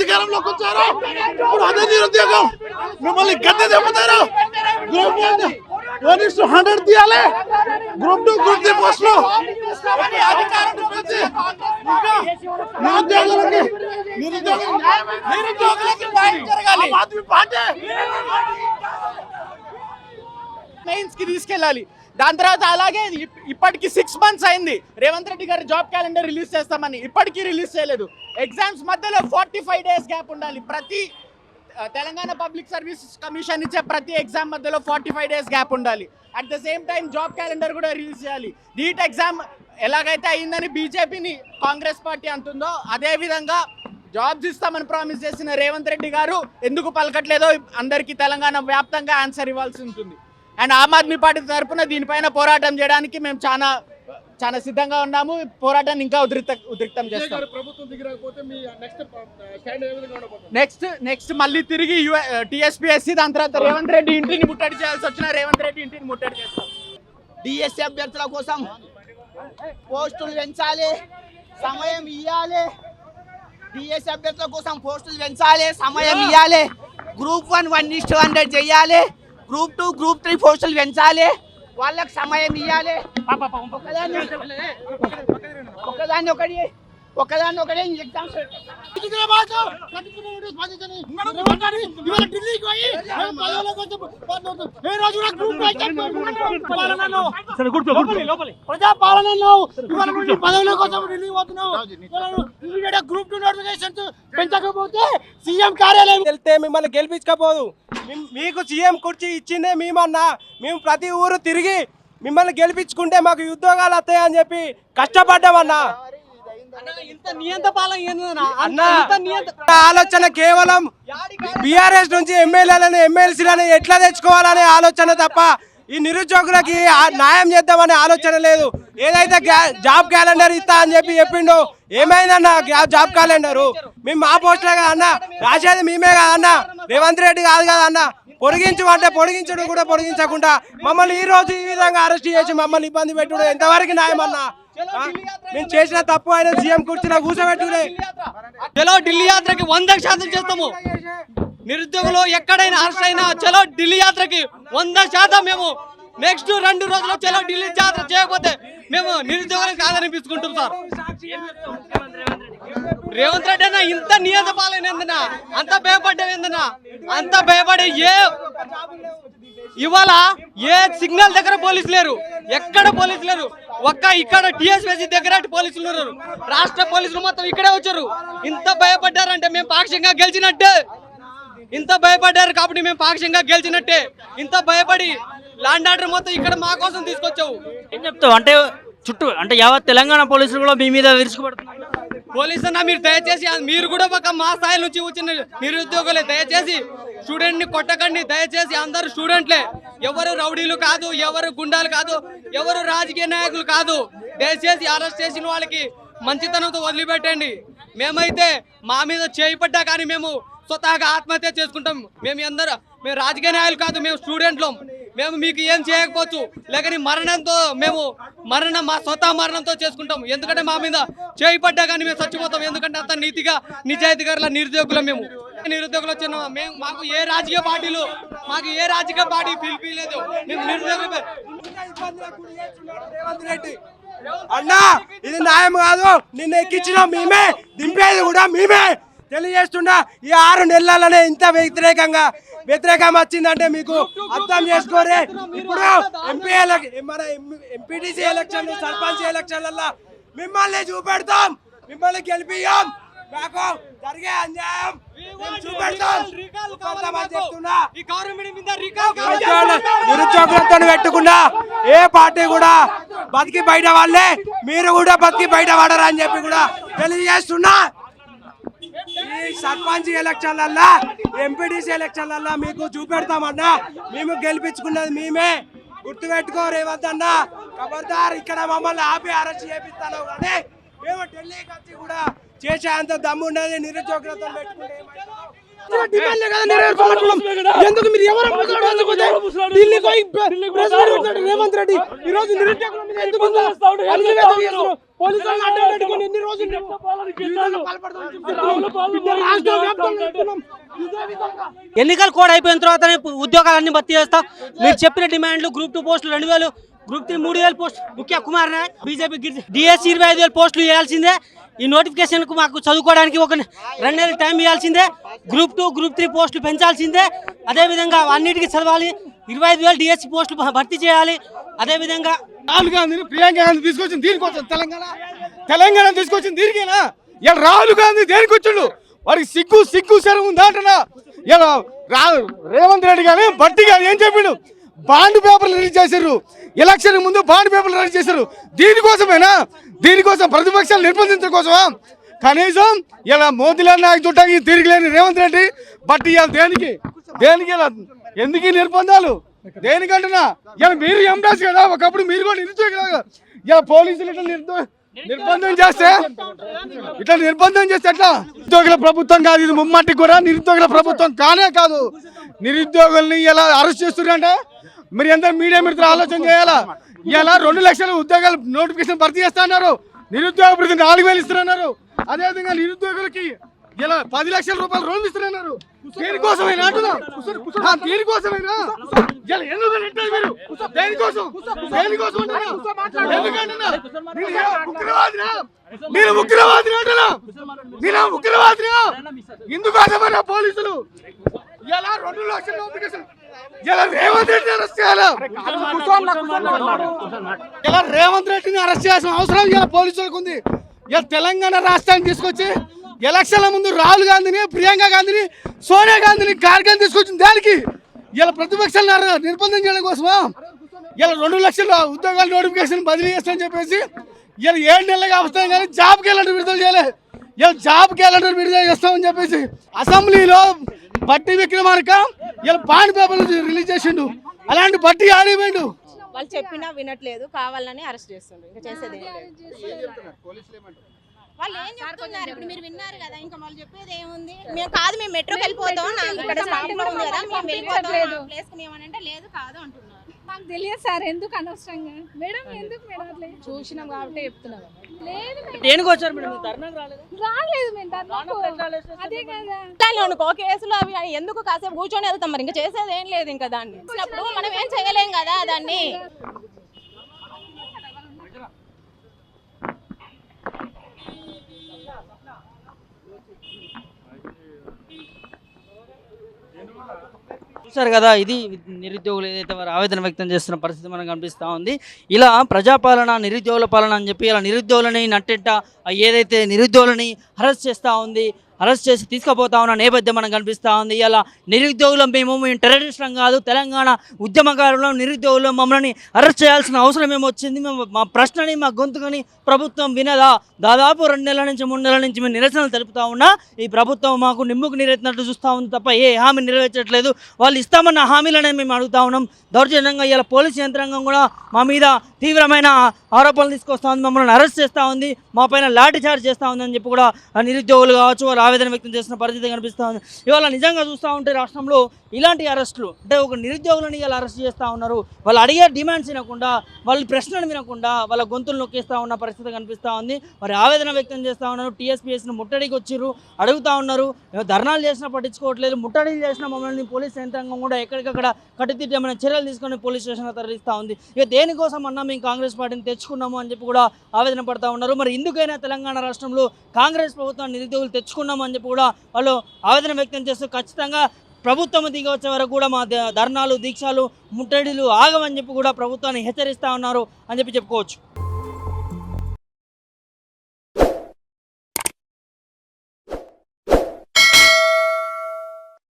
అధికారంలోకి వచ్చారు ఇప్పుడు అదే నిరుద్యోగం మిమ్మల్ని గద్దె దెబ్బతారు group one one is hundred తీయాలి గ్రూప్ టూ గ్రూప్ త్రీ పోస్టులు నిరుద్యోగులకి నిరుద్యోగులు నిరుద్యోగులకి న్యాయం జరగాలి ఆమ్ ఆద్మీ పార్టీ మెయిన్స్కి తీసుకెళ్ళాలి దాని తర్వాత అలాగే ఇప్- ఇప్పటికి సిక్స్ మంత్స్ అయింది. రేవంత్ రెడ్డి గారు జాబ్ క్యాలెండర్ రిలీజ్ చేస్తామని ఇప్పటికీ రిలీజ్ చేయలేదు. ఎగ్జామ్స్ మధ్యలో ఫార్టీ ఫైవ్ డేస్ గ్యాప్ ఉండాలి. ప్రతి తెలంగాణ పబ్లిక్ సర్వీస్ కమిషన్ ఇచ్చే ప్రతి ఎగ్జామ్ మధ్యలో ఫార్టీ ఫైవ్ డేస్ గ్యాప్ ఉండాలి. At the same time job calendar కూడా రిలీజ్ చేయాలి. నీట్ ఎగ్జామ్ ఎలాగైతే అయిందని బీజేపీని కాంగ్రెస్ పార్టీ అంటుందో అదేవిధంగా జాబ్స్ ఇస్తామని ప్రామిస్ చేసిన రేవంత్ రెడ్డి గారు ఎందుకు పలకట్లేదో అందరికీ తెలంగాణ వ్యాప్తంగా ఆన్సర్ ఇవ్వాల్సి ఉంటుంది. అండ్ ఆమ్ ఆద్మీ పార్టీ తరఫున దీనిపైన పోరాటం చేయడానికి మేము చాలా చాలా సిద్ధంగా ఉన్నాము. పోరాటాన్ని ఇంకా ఉద్రిక్త ఉద్రిక్తం చేస్తాం. ప్రభుత్వం దిగిరాకపోతే మీ నెక్స్ట్ నెక్స్ట్ నెక్స్ట్ మళ్ళీ తిరిగి టీఎస్పీఎస్సీ దాని తర్వాత రేవంత్ రెడ్డి ఇంటిని ముట్టడి చేయాల్సి వచ్చిన రేవంత్ రెడ్డి ఇంటిని ముట్టడి చేస్తాం. డిఎస్సి అభ్యర్థుల కోసం పోస్టులు పెంచాలి సమయం ఇవ్వాలి డిఎస్సి అభ్యర్థుల కోసం పోస్టులు పెంచాలి సమయం ఇవ్వాలి group one one is hundred చెయ్యాలి గ్రూప్ టూ గ్రూప్ త్రీ పోస్టులు పెంచాలి. వాళ్ళకి సమయం ఇవ్వాలి ఒకదాన్ని ఒకటి ఒకదాన్ని ఒకటి ఎగ్జామ్స్ పదవుల కోసం గ్రూప్ ఢిల్లీ పోతున్నావు. టూ నోటిఫికేషన్స్ పెంచకపోతే సీఎం కార్యాలయం వెళ్తే మిమ్మల్ని గెలిపించకపోదు. మీకు సీఎం కుర్చీ ఇచ్చిందే మేమన్నా. మేము ప్రతి ఊరు తిరిగి మిమ్మల్ని గెలిపించుకుంటే మాకు ఉద్యోగాలు వస్తాయని చెప్పి కష్టపడ్డామన్నా. ఆలోచన కేవలం బీఆర్ఎస్ నుంచి ఎమ్మెల్యేలను ఎమ్మెల్సీలను ఎట్లా తెచ్చుకోవాలనే ఆలోచన తప్ప ఈ నిరుద్యోగులకి న్యాయం చేద్దామనే ఆలోచన లేదు. ఏదైతే జాబ్ క్యాలెండర్ ఇస్తా అని చెప్పి చెప్పిండో ఏమైందన్న జాబ్ క్యాలెండరు? మేము మా పోస్టులే కదా అన్న? రాసేది మేమే కదా అన్న? రేవంత్ రెడ్డి కాదు కదా అన్న? పొడిగించు అంటే పొడిగించడం కూడా పొడిగించకుండా మమ్మల్ని ఈ రోజు ఈ విధంగా అరెస్ట్ చేసి మమ్మల్ని ఇబ్బంది పెట్టుడు. ఎంతవరకు న్యాయం అన్న? మేము చేసిన తప్పు ఆయన సీఎం కుర్చీలో కూర్చోబెట్టుడే చలో ఢిల్లీ యాత్రకి వంద శాతం చేస్తాము. నిరుద్యోగులు ఎక్కడైనా అరెస్ట్ అయినా చలో ఢిల్లీ యాత్రకి వంద శాతం మేము నెక్స్ట్ రెండు రోజులు చలో ఢిల్లీ యాత్ర చేయకపోతే మేము నిరుద్యోగులకు కాదనిపించుకుంటాం సార్. రేవంత్ రెడ్డి అన్న ఇంత నియంత పాలన అంత భయపడ్డావు ఏందన్నా అంత భయపడే ఏ ఇవాళ ఏ సిగ్నల్ దగ్గర పోలీసులు లేరు ఎక్కడ పోలీసులు లేరు ఒక్క ఇక్కడ టిఎస్పీసీ దగ్గర పోలీసులు ఉన్నారు. రాష్ట్ర పోలీసులు మొత్తం ఇక్కడే వచ్చారు. ఇంత భయపడ్డారంటే మేము పాక్షికంగా గెలిచినట్టే. ఇంత భయపడ్డారు కాబట్టి మేము పాక్షికంగా గెలిచినట్టే. ఇంత భయపడి ల్యాండ్ ఆర్డర్ మొత్తం ఇక్కడ మా కోసం తీసుకొచ్చావు. ఏం చెప్తావు? అంటే చుట్టూ అంటే యావత్ తెలంగాణ పోలీసులు కూడా మీ మీద విరుచుకుపడుతున్నారు. పోలీసు అన్న మీరు దయచేసి మీరు కూడా ఒక మా స్థాయి నుంచి వచ్చిన నిరుద్యోగులే దయచేసి స్టూడెంట్ని కొట్టకండి దయచేసి అందరు స్టూడెంట్లే. ఎవరు రౌడీలు కాదు ఎవరు గుండాలు కాదు ఎవరు రాజకీయ నాయకులు కాదు. దయచేసి అరెస్ట్ చేసిన వాళ్ళకి మంచితనంతో వదిలిపెట్టండి. మేమైతే మా మీద చేయిపడ్డా కానీ మేము స్వతహాగా ఆత్మహత్య చేసుకుంటాం. మేము అందరూ మేము రాజకీయ నాయకులు కాదు మేము స్టూడెంట్లం. మేము మీకు ఏం చేయకపోవచ్చు. లేకని మరణంతో మేము మరణం మా స్వత మరణంతో చేసుకుంటాం ఎందుకంటే మా మీద చేయబడ్డా కానీ మేము చచ్చిపోతాం. ఎందుకంటే అంత నీతిగా నిజాయితీగా నిరుద్యోగులం మేము. నిరుద్యోగులు వచ్చిన మేము మాకు ఏ రాజకీయ పార్టీలు మాకు ఏ రాజకీయ పార్టీ పిలిపిలేదు మేము నిరుద్యోగులు రేవంత్ రెడ్డి అన్నా ఇది న్యాయం కాదు. నిన్న ఎక్కించిన మేమే. దింపేది కూడా మేమే. తెలియజేస్తున్నా ఈ ఆరు నెలలనే ఇంత వ్యతిరేకంగా వ్యతిరేకం వచ్చిందంటే మీకు అర్థం చేసుకోరే. ఇప్పుడు ఎంపీ మన ఎంపీటీసీ ఎలక్షన్ సర్పంచ్ ఎలక్షన్లలో మిమ్మల్ని చూపెడతాం. మిమ్మల్ని గెలిపియం మాకు జరిగే అన్యాయం నిరుద్యోగులతో పెట్టుకున్నా. ఏ పార్టీ కూడా బతికి బయట వాళ్ళే. మీరు కూడా బతికి బయట పడరని చెప్పి కూడా తెలియజేస్తున్నా. సర్పంచ్ ఎలక్షన్లల్లా ఎంపీటీసీ ఎలక్షన్లల్లా మీకు చూపెడతామన్నా మేము గెలిపించుకున్నది మేమే గుర్తుపెట్టుకో రేవద్దన్న ఖబర్దార్ ఇక్కడ మమ్మల్ని ఆపి అరెస్ట్ చేపిస్తాను కానీ మేము ఢిల్లీకి వచ్చి కూడా చేసే అంత దమ్ము ఉన్నది నిరుద్యోగులతో పెట్టుకుంటే. ఎందుకు మీరు ఎవరు? ఢిల్లీకి రేవంత్ రెడ్డి ఈ రోజు నిరుద్యోగుల మీద ఎందుకు? అన్ని. పోలీసులను అడ్డం పెట్టుకొని ఎన్ని రోజులు ఎన్నికల కోడ్ అయిపోయిన తర్వాత ఉద్యోగాలన్నీ భర్తీ చేస్తా. మీరు చెప్పిన డిమాండ్లు గ్రూప్ టూ పోస్టులు రెండు వేలు గ్రూప్ త్రీ మూడు వేలు పోస్ట్ ముఖ్య కుమార్ నాయక్ బీజేపీ డిఎస్సి ఇరవై ఐదు వేలు పోస్టులు ఇవ్వాల్సిందే. ఈ నోటిఫికేషన్కు మాకు చదువుకోవడానికి ఒక రెండు నెలలు టైం ఇవ్వాల్సిందే. గ్రూప్ టూ గ్రూప్ త్రీ పోస్టులు పెంచాల్సిందే. అదేవిధంగా అన్నిటికీ చదవాలి. ఇరవై ఐదు వేలు డిఎస్సి పోస్టులు భర్తీ చేయాలి. అదేవిధంగా రాహుల్ గాంధీని ప్రియాంక గాంధీ తీసుకొచ్చింది దీనికోసం తెలంగాణ. తెలంగాణ తీసుకొచ్చింది దీనికేనా? ఇలా రాహుల్ గాంధీ దేనికి వచ్చిండు? వాడికి సిగ్గు సిగ్గు శరం ఉందా అంటున్నా? ఇలా రా రేవంత్ రెడ్డి కానీ బట్టి గారు ఏం చెప్పిండు? బాండ్ పేపర్లు రిలీజ్ చేశారు ఎలక్షన్ ముందు బాండ్ పేపర్లు రిలీజ్ చేశారు దీనికోసమేనా? దీనికోసం ప్రతిపక్షాలు నిర్బంధించడం కోసమా? కనీసం ఇలా మోదీలాల్ నాయకు చుట్టాకి తిరిగి లేని రేవంత్ రెడ్డి బట్టి ఇలా దేనికి? దేనికి ఇలా ఎందుకు నిర్బంధాలు? దేనికంటున్నా ఇలా మీరు ఎండాస్ కదా ఒకప్పుడు మీరు కూడా నిరుద్యోగి కదా. ఇలా పోలీసులు ఇట్లా నిర్దో నిర్బంధం చేస్తే ఇట్లా నిర్బంధం చేస్తే ఎట్లా? నిరుద్యోగుల ప్రభుత్వం కాదు ఇది ముమ్మటి కూడా నిరుద్యోగుల ప్రభుత్వం కానే కాదు. నిరుద్యోగుల్ని ఇలా అరెస్ట్ చేస్తున్నారంటే మీరు ఎంత మీడియా మిత్రులు ఆలోచన చేయాలా? ఇలా రెండు లక్షల ఉద్యోగాలు నోటిఫికేషన్ భర్తీ చేస్తా అన్నారు. నిరుద్యోగ ప్రతి నాలుగు వేలు ఇస్తున్నారు అదేవిధంగా నిరుద్యోగులకి ఇలా పది లక్షల రూపాయలు రుణం ఇస్తున్నారు దేనికోసమైనా అంటున్నా దేనికోసమైనా ఇలా ఎందుకు నెట్టారు మీరు? దేనికోసం దేనికోసం ఎందుకంటున్నా? ఉగ్రవాదినా మీరు ఉగ్రవాదిని అంటున్నా నేను ఉగ్రవాదినా ఎందుకోసమైనా పోలీసులు? ఇలా రెండు లక్షల నోటిఫికేషన్ ఇలా రేవంత్ రెడ్డిని అరెస్ట్ చేయాలా? ఇలా రేవంత్ రెడ్డిని అరెస్ట్ చేయాల్సిన అవసరం ఇలా పోలీసులకు ఉంది? ఇలా తెలంగాణ రాష్ట్రాన్ని తీసుకొచ్చి ఎలక్షన్ల ముందు రాహుల్ గాంధీని ప్రియాంక గాంధీని సోనియా గాంధీని కార్యక్రమం తీసుకొచ్చింది దానికి ఇలా ప్రతిపక్షాలను అర- నిర్బంధం చేయడం కోసమా? ఇలా రెండు లక్షల ఉద్యోగాల నోటిఫికేషన్ బదిలీ చేస్తామని చెప్పేసి ఇలా ఏడు నెలలుగా వస్తాం కానీ జాబ్ క్యాలెండర్ విడుదల చేయలే. ఇలా జాబ్ క్యాలెండర్ విడుదల చేస్తామని చెప్పేసి అసెంబ్లీలో బట్టి విక్రమార్క ఇలా బాండ్ పేపర్లు రిలీజ్ చేసిండు. అలాంటి బట్టి ఆడిపోయిండు. వాళ్ళు చెప్పినా వినట్లేదు కావాలని అరెస్ట్ చేస్తుండ్రు. ఇంకా చేసేది వాళ్ళు ఏం చెప్తున్నారు? ఇప్పుడు మీరు విన్నారు కదా ఇంకా వాళ్ళు చెప్పేది ఏముంది? మేము కాదు మేము మెట్రోకి వెళ్ళిపోతాం నాకు ఇక్కడ ఉంది కదా మేము వెళ్ళిపోతాం ప్లేస్కి ఏమనంటే లేదు కాదు అంటున్నారు. మాకు తెలియదు సార్ ఎందుకు అనవసరంగా? మేడం ఎందుకు మేడం చూసినాం కాబట్టి చెప్తున్నాం. లేదు మేడం. దేనికి వచ్చారు మేడం మీరు ధర్నాకు రాలేదు? రాలేదు మేము ధర్నాకు. అదే కదా. దానిలో అనుకో కేసులు అవి ఎందుకు కాసేపు కూర్చొని వెళ్తాం మరి? ఇంకా చేసేది ఏం లేదు ఇంకా దాన్ని. మనం ఏం చేయలేం కదా దాన్ని. చూసారు కదా ఇది నిరుద్యోగులు ఏదైతే వారు ఆవేదన వ్యక్తం చేస్తున్న పరిస్థితి మనకు కనిపిస్తూ ఉంది. ఇలా ప్రజాపాలన నిరుద్యోగుల పాలన అని చెప్పి ఇలా నిరుద్యోగులని నట్టెట్ట ఏదైతే నిరుద్యోగులని హరస్ చేస్తూ ఉంది అరెస్ట్ చేసి తీసుకుపోతా ఉన్న నేపథ్యం మనకు కనిపిస్తూ ఉంది. ఇలా నిరుద్యోగులం మేము మేము టెర్రరిస్టులం కాదు తెలంగాణ ఉద్యమకారులం నిరుద్యోగులం మమ్మల్ని అరెస్ట్ చేయాల్సిన అవసరం ఏమొచ్చింది మేము మా ప్రశ్నని మా గొంతుకని ప్రభుత్వం వినదా? దాదాపు రెండు నెలల నుంచి మూడు నెలల నుంచి మేము నిరసనలు తెలుపుతా ఉన్నా. ఈ ప్రభుత్వం మాకు నిమ్ముకు నీరెత్తినట్టు చూస్తూ ఉంది తప్ప ఏ హామీ నెరవేర్చట్లేదు. వాళ్ళు ఇస్తామన్న హామీలనే మేము అడుగుతా ఉన్నాం. దౌర్జన్యంగా ఇలా పోలీస్ యంత్రాంగం కూడా మా మీద తీవ్రమైన ఆరోపణలు తీసుకొస్తా ఉంది. మమ్మల్ని అరెస్ట్ చేస్తూ ఉంది. మా పైన లాఠీ చార్జ్ చేస్తూ ఉందని చెప్పి కూడా నిరుద్యోగులు కావచ్చు వారు ఆవేదన వ్యక్తం చేస్తున్న పరిస్థితి కనిపిస్తూ ఉంది. ఇవాళ నిజంగా చూస్తూ ఉంటే రాష్ట్రంలో ఇలాంటి అరెస్టులు అంటే ఒక నిరుద్యోగులని ఇలా అరెస్ట్ చేస్తూ ఉన్నారు. వాళ్ళు అడిగే డిమాండ్స్ వినకుండా వాళ్ళ ప్రశ్నలు వినకుండా వాళ్ళ గొంతులు నొక్కేస్తూ ఉన్న పరిస్థితి కనిపిస్తూ ఉంది. మరి ఆవేదన వ్యక్తం చేస్తూ ఉన్నారు. టీఎస్పీఎస్ని ముట్టడికి వచ్చిర్రు అడుగుతా ఉన్నారు. ధర్నాలు చేసినా పట్టించుకోవట్లేదు ముట్టడిలు చేసిన మమ్మల్ని పోలీస్ యంత్రాంగం కూడా ఎక్కడికక్కడ కట్టుదిట్టమైన చర్యలు తీసుకొని పోలీస్ స్టేషన్లో తరలిస్తూ ఉంది. ఇక దేనికోసం అన్నా మేము కాంగ్రెస్ పార్టీని తెచ్చుకున్నాము అని చెప్పి కూడా ఆవేదన పడుతూ ఉన్నారు. మరి ఎందుకైనా తెలంగాణ రాష్ట్రంలో కాంగ్రెస్ ప్రభుత్వం నిరుద్యోగులు తెచ్చుకున్నాము అని చెప్పి కూడా వాళ్ళు ఆవేదన వ్యక్తం చేస్తూ ఖచ్చితంగా ప్రభుత్వం దిగి వచ్చే వరకు కూడా మా ధర్నాలు దీక్షలు ముట్టడిలు ఆగమని చెప్పి కూడా ప్రభుత్వాన్ని హెచ్చరిస్తా ఉన్నారు అని చెప్పి చెప్పుకోవచ్చు.